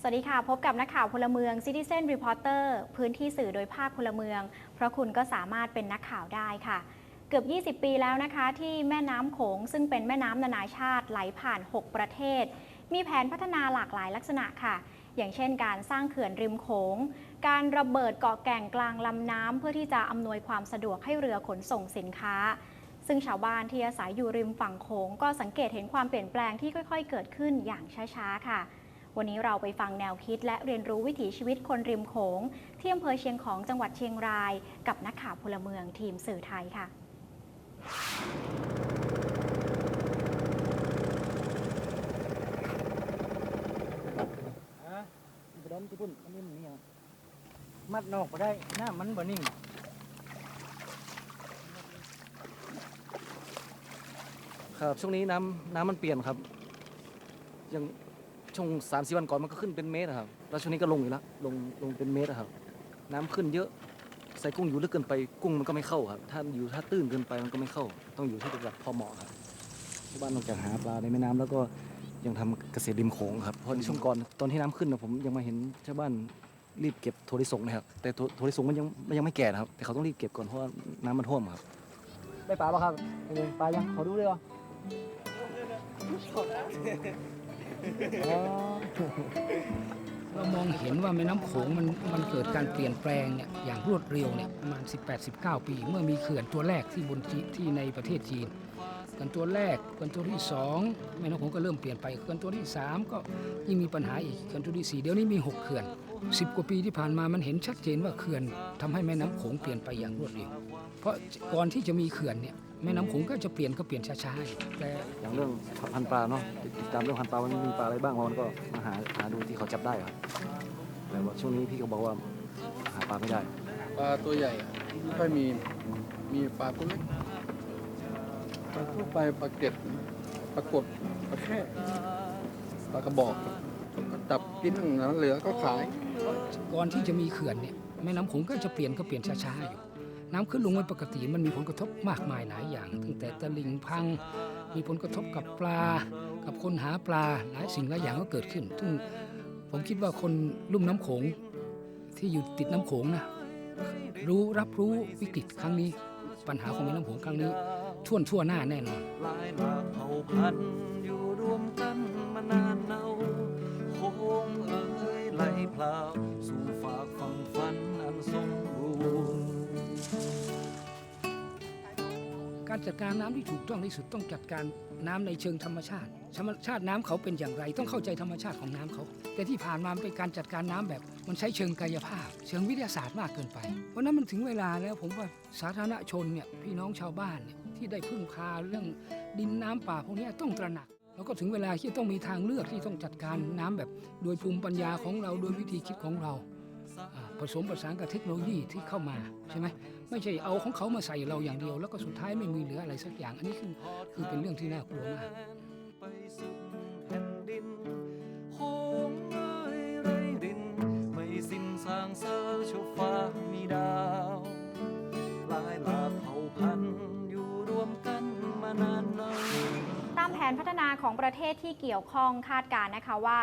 สวัสดีค่ะ พบกับนักข่าวพลเมือง Citizen Reporter พื้นที่สื่อโดยภาคพลเมือง เพราะคุณก็สามารถเป็นนักข่าวได้ค่ะ เกือบ 20 ปีแล้วนะคะ ที่แม่น้ำโขง ซึ่งเป็นแม่น้ำนานาชาติไหลผ่าน 6 ประเทศ มีแผนพัฒนาหลากหลายลักษณะค่ะ อย่างเช่น การสร้างเขื่อนริมโขง การระเบิดเกาะแก่งกลางลำน้ำเพื่อที่จะอำนวยความสะดวกให้เรือขนส่งสินค้าซึ่งชาวบ้านที่อาศัยอยู่ริมฝั่งโขงก็สังเกตเห็นความเปลี่ยนแปลงที่ค่อย ๆ เกิดขึ้นอย่างช้า ๆ ค่ะ วันนี้เราไปฟังแนวคิดและเรียนรู้วิถีชีวิตคนริมโขงที่อำเภอเชียงของจังหวัดเชียงราย กับนักข่าวพลเมืองทีมสื่อไทยค่ะฮะอีกระดอนที่พุ่นอันนี้มันเนี่ยมัดนอกก็ได้หน้ามันบ่นิ่งครับช่วงนี้น้ำน้ำมันเปลี่ยนครับ ยัง ช่วงสามสี่วันก่อนมันก็ขึ้นเป็นเมตรอะครับแล้วช่วงนี้ก็ลงอีกแล้วลงลงเป็นเมตรอะครับ น้ำขึ้นเยอะใส่กุ้งอยู่ลึกเกินไปกุ้งมันก็ไม่เข้าครับ ถ้าอยู่ถ้าตื้นเกินไปมันก็ไม่เข้า ต้องอยู่ที่ระดับพอเหมาะครับชาวบ้านนอกจากหาปลาในแม่น้ำแล้วก็ยังทำเกษตรริมโขงครับเพราะในช่วงก่อนตอนที่น้ำขึ้นนะผมยังมาเห็นชาวบ้านรีบเก็บถั่วลิสงนะครับแต่ถั่วถั่วลิสงมันยังมันยังไม่แก่นะครับ แต่เขาต้องรีบเก็บก่อนเพราะว่าน้ำมันท่วมครับได้ปลาปะครับปลายังขอดูเลยเหรออ๋อ เรามองเห็นว่าแม่น้ำโขงมันมันเกิดการเปลี่ยนแปลงเนี่ยอย่างรวดเร็วเนี่ยประมาณ 18-19 ปี เมื่อมีเขื่อนตัวแรกที่บนที่ในประเทศจีน เขื่อนตัวแรกเขื่อนตัวที่สองแม่น้ำโขงก็เริ่มเปลี่ยนไปเขื่อนตัวที่สามก็ยิ่งมีปัญหาอีกเขื่อนตัวที่สี่เดี๋ยวนี้มีหกเขื่อน 10 กว่าปีที่ผ่านมามันเห็นชัดเจนว่าเขื่อนทำให้แม่น้ำโขงเปลี่ยนไปอย่างรวดเร็ว เพราะก่อนที่จะมีเขื่อนเนี่ยแม่น้ำโขงก็จะเปลี่ยนก็เปลี่ยนช้าๆอยู่แต่อย่างเรื่องพันธุ์ปลาเนาะติดติดตามเรื่องพันธุ์ปลาว่ามันมีปลาอะไรบ้างมันก็มาหาหาดูที่เขาจับได้ครับแต่ว่าช่วงนี้พี่ก็บอกว่าหาปลาไม่ได้ ปลาตัวใหญ่อะไม่ค่อยมีมีปลาตัวเล็ก ปลาทั่วไปปลาเก็ดปลากดปลาแค่ปลากระบอกก็จับกินนั้นเหลือก็ขายก่อนที่จะมีเขื่อนเนี่ยแม่น้ำโขงก็จะเปลี่ยนก็เปลี่ยนช้าๆอยู่ น้ำขึ้นลงเป็นปกติมันมีผลกระทบมากมายหลายอย่าง ตั้งแต่ตลิ่งพัง มีผลกระทบกับปลา กับคนหาปลาหลายสิ่งหลายอย่างก็เกิดขึ้น ซึ่งผมคิดว่าคนลุ่มน้ำโขงที่อยู่ติดน้ำโขงนะรู้รับรู้วิกฤตครั้งนี้ ปัญหาของแม่น้ำโขงครั้งนี้ ท่วนทั่วหน้าแน่นอน หลายหลากเผ่าพันธุ์อยู่รวมกันมานานเนาโค้งเอ้ยไหลพลาวสู่ฝากฝั่งฝันอันสมบูรณ์การจัดการน้ำที่ถูกต้องที่สุดต้องจัดการน้ำในเชิงธรรมชาติ ธรรมชาติน้ำเขาเป็นอย่างไร ต้องเข้าใจธรรมชาติของน้ำเขา แต่ที่ผ่านมาเป็นการจัดการน้ำแบบ มันใช้เชิงกายภาพ เชิงวิทยาศาสตร์มากเกินไป เพราะนั้นมันถึงเวลาแล้วผมว่าสาธารณชนเนี่ยพี่น้องชาวบ้านเนี่ย ที่ได้พึ่งพาเรื่องดินน้ำป่าพวกนี้ต้องตระหนัก แล้วก็ถึงเวลาที่ต้องมีทางเลือกที่ต้องจัดการน้ำแบบ โดยภูมิปัญญาของเราโดยวิธีคิดของเราผสมประสานกับเทคโนโลยีที่เข้ามาใช่ไหมไม่ใช่เอาของเขามาใส่เราอย่างเดียว แล้วก็สุดท้ายไม่มีเหลืออะไรสักอย่าง อันนี้คือคือเป็นเรื่องที่น่ากลัวมาก นพัฒนาของประเทศที่เกี่ยวข้องคาดการณ์นะคะว่า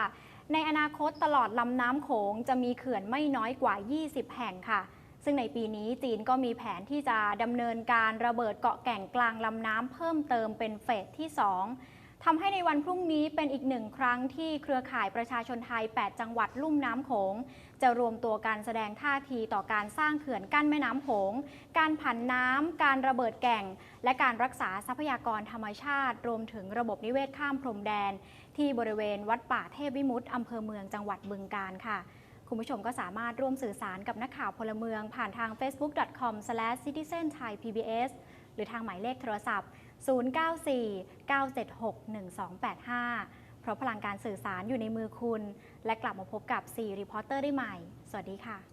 ในอนาคตตลอดลำน้ำโขงจะมีเขื่อนไม่น้อยกว่า 20 แห่งค่ะ ซึ่งในปีนี้จีนก็มีแผนที่จะดำเนินการระเบิดเกาะแก่งกลางลำน้ำเพิ่มเติมเป็นเฟสที่ 2 ทำให้ในวันพรุ่งนี้เป็นอีกหนึ่งครั้งที่เครือข่ายประชาชนไทย 8 จังหวัดลุ่มน้ำโขง จะรวมตัวการแสดงท่าทีต่อการสร้างเขื่อนกั้นแม่น้ำโขง การผันน้ำ การระเบิดแก่ง และการรักษาทรัพยากรธรรมชาติ รวมถึงระบบนิเวศข้ามพรมแดน ที่บริเวณวัดป่าเทพวิมุตติอำเภอเมืองจังหวัดบึงกาฬค่ะคุณผู้ชมก็สามารถร่วมสื่อสารกับนักข่าวพลเมือง ผ่านทาง facebook.com/citizenthaipbs หรือทางหมายเลขโทรศัพท์ 094-976-1285 เพราะพลังการสื่อสารอยู่ในมือคุณ และกลับมาพบกับ4รีพอร์เตอร์ได้ใหม่ สวัสดีค่ะ